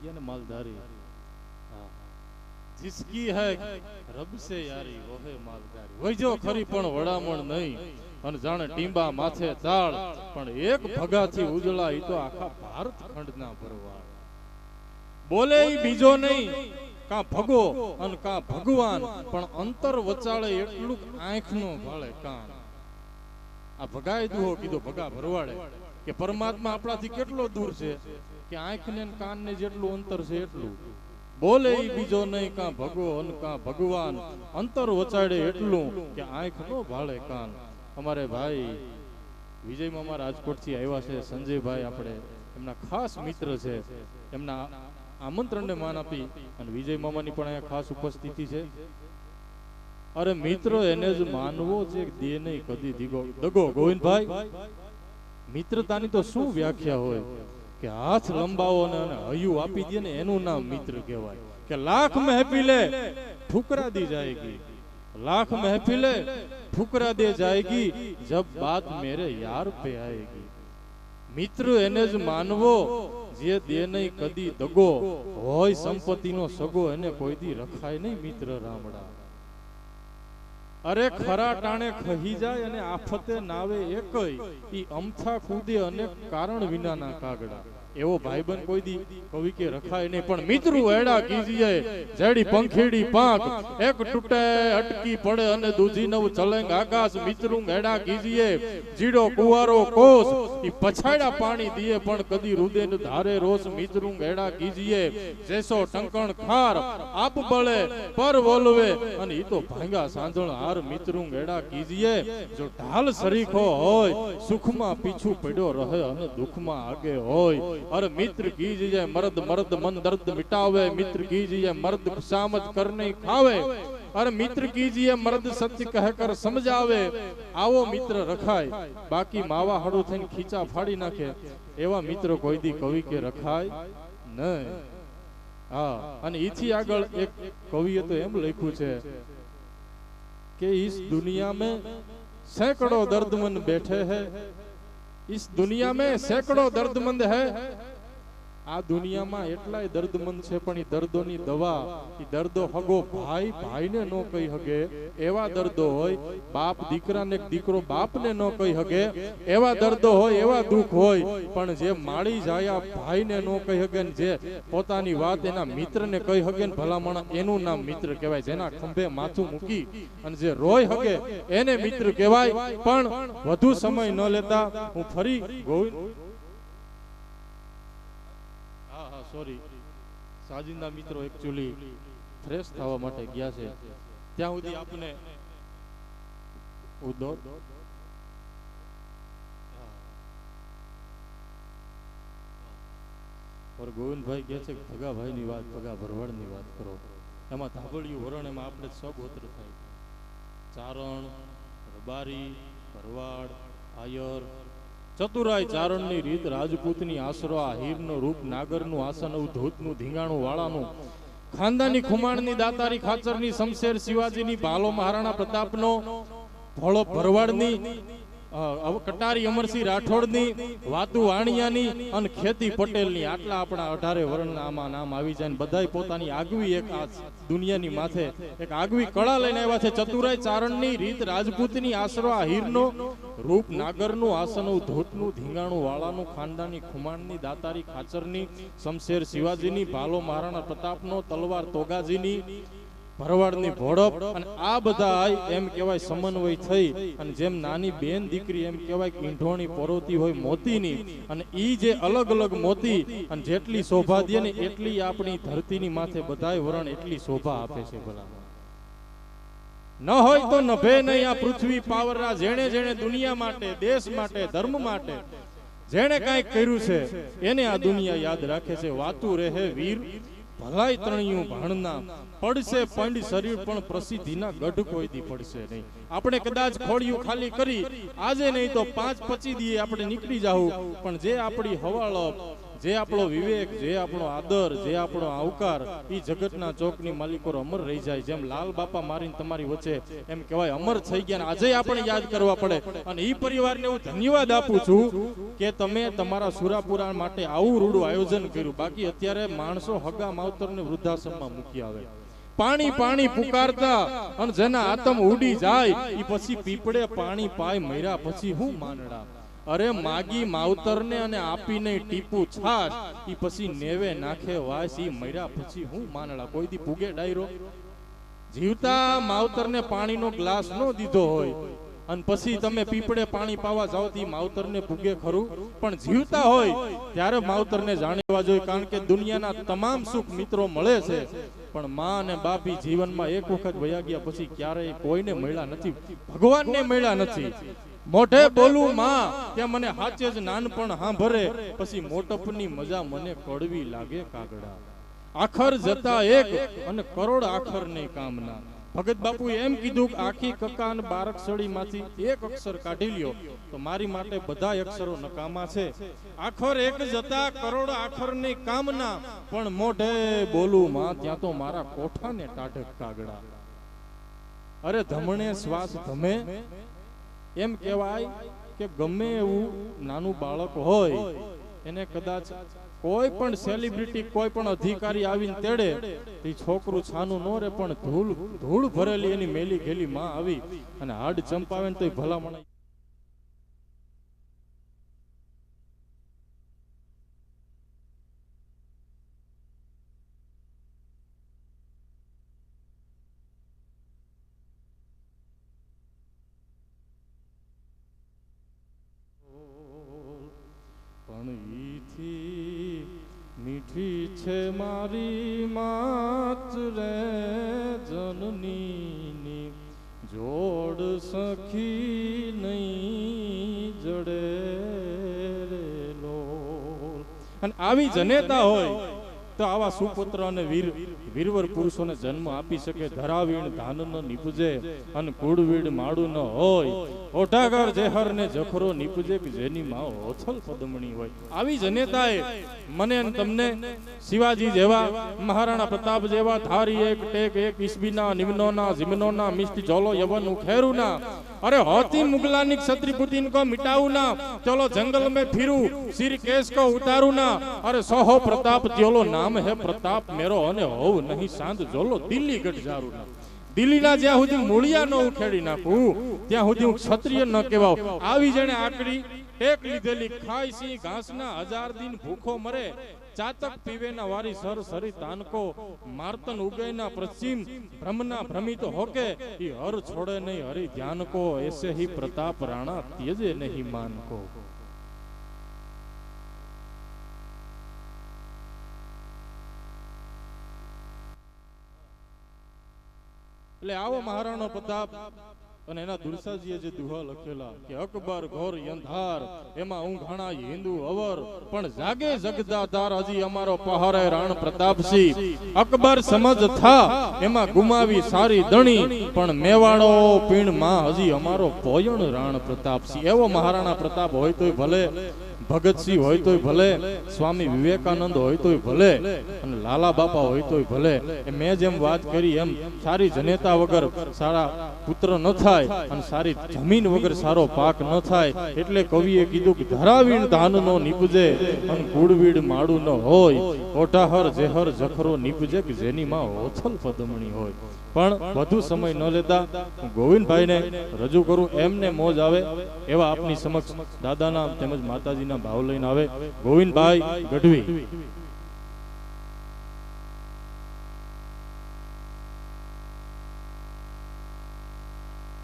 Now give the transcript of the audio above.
ગયા ને માલધારી હા. જિસકી હૈ રબ સે યારી વહે માલધારી વૈજો ખરી પણ વડામણ નહીં અને જાણે ટીંબા માથે તાળ પણ એક ભગાથી ઉજળા ઈ તો આખા ભારત ખંડના ભરવાડ બોલે ઈ બીજો નહીં કા ભગો અને કા ભગવાન પણ અંતર વચાળે એટલું આંખનો ભાળે કાન આ ભગાય દુહો કીધો ભગા ભરવાડે કે પરમાત્મા આપણાથી કેટલો દૂર છે કે આંખ ને કાનને જેટલું અંતર છે એટલું. બોલે બીજો નહીં, કા ભગો કા ભગવાન? અંતર વચાડે એટલું કે આંખ નો ભાળે કાન. અમારે ભાઈ, વિજયમાં અમારા રાજકોટથી આવ્યા છે, સંજયભાઈ આપણે. એમના ખાસ મિત્ર છે. એમના આમંત્રણને માન આપી અને વિજય મામાની પણ અહીંયા ખાસ ઉપસ્થિતિ છે. અરે મિત્રો, એને જ માનવો છે દે નહીં, કદી દીગો દગો, ગોવિંદભાઈ, મિત્રતાની તો શું વ્યાખ્યા હોય? કે હાથ લંબાવો ને અને આપી દે ને એનું નામ મિત્ર કહેવાય. કે લાખ મહેફિલે ઠુકરા દી જાયગી. લાખ મહેફિલે ઠુકરા દે જાયગી, જબ બાત મેરે યાર પે આયેગી. મિત્ર એને જ માનવો, જે દે નહીં કદી દગો. હોય સંપત્તિનો સગો એને કોઈ દી રખાય નહીં મિત્ર રામડા. અરે ખરા ટાણે ખહી જાય અને આફતે નાવે એકય. ઈ અમથા કૂદે અને કારણ વિનાના કાગડા. એવો ભાઈબંધ કોઈ દી કવિ કે રખાય નહીં. પણ મિત્રો એડા કીજીએ જેડી પંખીડી પાંખ એક તૂટે અટકી પડે અને દૂજી નવ ચલેંગ આકાશ. મિત્રુંગ એડા કીજીએ જીડો કુવારો કોસ. ઈ પછાડા પાણી દીએ પણ કદી રુદે ન ધારે રોસ મિત્રુંગ એડા કીજીએ જેસો ટંકણ ખાર આપ બળે પર બોલવે અને ઈ તો ભાંગા સાંજણ હાર. મિત્રુંગ એડા કીજીએ જો ઢાલ સરીખો હોય સુખમાં પીછું પડ્યો રહે અને દુઃખમાં આગે હોય. અરે મિત્ર કીજીએ મર્દ મર્દ મન દર્દ મિટાવે મિત્ર કીજીએ મર્દ ખુશામત કરને ખાવે અરે મિત્ર કીજીએ મર્દ સત્ય કહે કર સમજાવે આવો મિત્ર રખાય બાકી માવા હળું થઈને ખીચા ફાડી નાખે એવા મિત્રો કોઈ દી કવિ કે રખાય નહીં હા અને ઈથી આગળ એક કવિએ તો એમ લખ્યું છે કે इस दुनिया में सैकड़ों दर्दमंद बैठे हैं इस दुनिया में सैकड़ों दर्दमंद है આ દુનિયામાં એટલાય દર્દમંદ છે, પણ એ દર્દોની દવા દર્દો હગો ભાઈ, ભાઈને ન કહી હગે. એવા દર્દો હોય, બાપ દીકરાને દીકરો બાપને ન કહી હગે. એવા દર્દો હોય, એવા દુઃખ હોય, પણ જે માળી જાયા ભાઈને ન કહી હગે ને જે પોતાની વાત એના મિત્રને કહી હગે ને ભલામણ, એનું નામ મિત્ર કહેવાય, જેના ખંભે માથું મૂકી અને જે રોય હગે, એને મિત્ર કહેવાય. પણ વધુ સમય ન લેતા હું ફરી ગોવિંદ સોરી, સાજિંદા મિત્રો એકચ્યુઅલી ફ્રેશ થવા માટે ગયા છે. ત્યાં સુધી આપને ઉદ્ધવ. પર ગોવિંદભાઈ કહે છે કે ભગાભાઈની વાત, ભગા ભરવાડની વાત કરો. એમાં ધાબળિયું વરણ એમાં આપણે સગોત્ર થાય. ચારણ, રબારી, ભરવાડ, આયર ચતુરાય ચારણની રીત રાજપૂતની આશરો, આ હીરનું રૂપ, નાગરનું આસન ધોતનું ધીંગાણું વાળાનું. ખાનદાની ખુમાણની દાતારી ખાચરની શમશેર શિવાજીની, ભાલો મહારાણા પ્રતાપનો, ભોળો ભરવાડની કટારી અમરસિંહ રાઠોડની, વાતુ વાણિયાની અને ખેતી પટેલની. આટલા આપણા અઢારે વર્ણનામાં નામ આવી જાય બધાય પોતાની આગવી એક આ દુનિયાની માથે, એક આગવી કળા લઈને આવ્યા છે. ચતુરાય ચારણની રીત રાજપૂતની આશરો, આ હીરનો રૂપ નાગરનું આસનનું, ધોતનું, ધીંગાણું, વાળાનું, ખાનદાની, ખુમાણની, દાતારી, ખાચરની, શમશેર શિવાજીની, ભાલો મહારાણા પ્રતાપનો, તલવાર તોગાજીની, ભરવાડની ભોળપ, અને આ બધા એમ કહેવાય સમન્વય થઈ, અને જેમ નાની બેન દીકરી એમ કહેવાય ઈંઢોણી પરોતી હોય મોતીની, અને ઈ જે અલગ અલગ મોતી, અને જેટલી શોભા દે ને એટલી આપણી ધરતીની માથે બધાય વરણ એટલી શોભા આપે છે ભલા. ન હોય તો નભે નહીં આ પૃથ્વી પાવરના જેણે જેણે દુનિયા માટે દેશ માટે ધર્મ માટે જેણે કાંઈક કર્યું છે એને આ દુનિયા યાદ રાખે છે વાતું રહે વીર ભલાઈ ત્રણિયું ભાણના પડશે પંડ શરીર પણ પ્રસિદ્ધિના ગઢ કોઈ દી પડશે નહીં. આપણે કદાચ ખોડિયું ખાલી કરી આજે નહીં તો પાંચ પચી દીએ આપણે નીકળી જાવું પણ જે આપણી હવાળો જે આપણો વિવેક, જે આપણો આદર, જે આપણો આવકાર એ જગતના ચોકની માલિકો અમર રહી જાય. જેમ લાલ બાપા મારીને તમારી વચ્ચે એમ કહેવાય, અમર થઈ ગયા આજે આપણે યાદ કરવા પડે. અને એ પરિવારને હું ધન્યવાદ આપું છું કે તમે તમારા સુરાપુરા માટે આવું રૂડું આયોજન કર્યું. બાકી અત્યારે માણસો હગા માવતરને વૃદ્ધાશ્રમમાં મૂકી આવે. પાણી પાણી પુકારતા અને જેના આતમ ઉડી જાય એ પછી પીપળે પાણી પાય મર્યા પછી હું માનડા અરે માગી માવતરને અને આપીને ટીપુ છાશ. ઈ પછી નેવે નાખે વાસ, ઈ મર્યા પછી હું માનડા કોઈ દી પૂગે ડાયરો. જીવતા માવતરને પાણીનો ગ્લાસ નો દીધો હોય. અને પછી તમે પીપળે પાણી પાવા જાઓ તો માવતરને પૂગે ખરું. પણ જીવતા હોય, ત્યારે માવતરને જાણવા જોઈએ કારણ કે દુનિયાના તમામ સુખ મિત્રો મળે છે. પણ માં અને બાપી જીવનમાં એક વખત વયા ગયા પછી ક્યારેય કોઈને મળ્યા નથી. ભગવાનને મળ્યા નથી. મોઢે બોલું માં, કે મને હાચે જ નાનપણ હાંભરે, પછી મોટપની મજા મને કડવી લાગે કાગડા. આખર જતા એક અને કરોડ આખરની કામના. ભગત બાપુ એમ કીધું કે આખી કકા અને બારકમાંથી એક અક્ષર કાઢી લ્યો, તો મારી માટે બધા અક્ષરો નકામા છે. આખર એક જતા કરોડ આખરની કામના, પણ મોઢે બોલું માં, ત્યાં તો મારા કોઠાને ટાઢક કાગડા. અરે ધમણે શ્વાસ ધમે એમ કહેવાય કે ગમે એવું નાનું બાળક હોય, એને કદાચ કોઈ પણ સેલિબ્રિટી કોઈ પણ અધિકારી આવીને તેડે ઈ છોકરું છાનું નો રે પણ ધૂળ ધૂળ ભરેલી એની મેલી ઘેલી માં આવી અને હાડ ચંપાવે ને તો ભલામણ છે મારી માત રે જનનીની જોડ સખી નહીં જડે રે લોલ. અને આવી જનેતા હોય તો આવા સુપુત્ર અને વીર વીરવર પુરુષોને જન્મ આપી શકે, ધરાવીણ ધાન નીપજે અન કુળવીડ માડું ન હોય. ઓઠાગર જેહર ને જખરો નીપજે જેની માં ઓથલ પદમણી હોય. આવી જનેતાએ મને અને તમને શિવાજી જેવા, મહારાણા પ્રતાપ જેવા, ધારી એક, ટેક એક ઈસબીના નિમનોના જીમનોના મિસ્ટ જોલો, યવન, ઉખેરુના, અરે હતી મુગલાની ક્ષત્રિપુતિન કો મિટાઉના ચલો જંગલ મેં ફિરું, શ્રી કેશ કો ઉતારું ના અરે સોહો પ્રતાપ, જોલો નામ હે પ્રતાપ, મેરો અને હોવ નહીં સાંજ જોલો દિલ્હી ગઢ જારું ના દિલ્હીના જ્યાં સુધી મૂળિયા ન ઉખેડી નાખું, ત્યાં સુધી હું ક્ષત્રિય ન કહેવાઉં. આવી જેને આકડી એક લીધેલી ખાય સિંહ ઘાસના હજાર દિન ભૂખો મરે, ચાતક પીવેના વારી સર સરી તાનકો, માર્તન ઉગેના પશ્ચિમ ભ્રમના ભ્રમિત હોકે, ઈ હર છોડે નહીં, હરી ધ્યાન કો એસે હી પ્રતાપ રાણા, ત્યજે નહીં માન એટલે આવો મહારાણો પ્રતાપ. અને એના દુરસાજીએ જે દુહા લખેલા કે અકબર ઘોર અંધાર એમાં ઊંઘાણા હિન્દુ અવર, પણ જાગે જગદાધાર હજી અમારો પહારે રાણ પ્રતાપસિંહ. અકબર સમજ થા, એમાં ગુમાવી સારી દણી પણ મેવાડો પીણમાં હજી અમારો પોયણ રાણ પ્રતાપસિંહ. એવો મહારાણા પ્રતાપ હોય તોય ભલે. ભગતસિંહ હોય તોય ભલે સ્વામી વિવેકાનંદ હોય તોય ભલે અને લાલા બાપા હોય તોય ભલે એ મેં જેમ વાત કરી એમ સારી જનેતા વગર સારા પુત્ર ન થાય અને સારી જમીન વગર સારો પાક ન થાય એટલે કવિએ કીધું કે ધરાવીણ ધાન નો નીપજે અને કુળવીડ માડું ન હોય. ઓઢાહર જેહર જખરો નીપજે કે જેની માં ઓછલ પદમણી હોય. પણ વધુ સમય ન લેતા હું ગોવિંદભાઈને રજૂ કરું, એમને મોજ આવે એવા આપની સમક્ષ દાદાના તેમજ માતાજીના ભાવ લઈને આવે ગોવિંદભાઈ ગઢવી.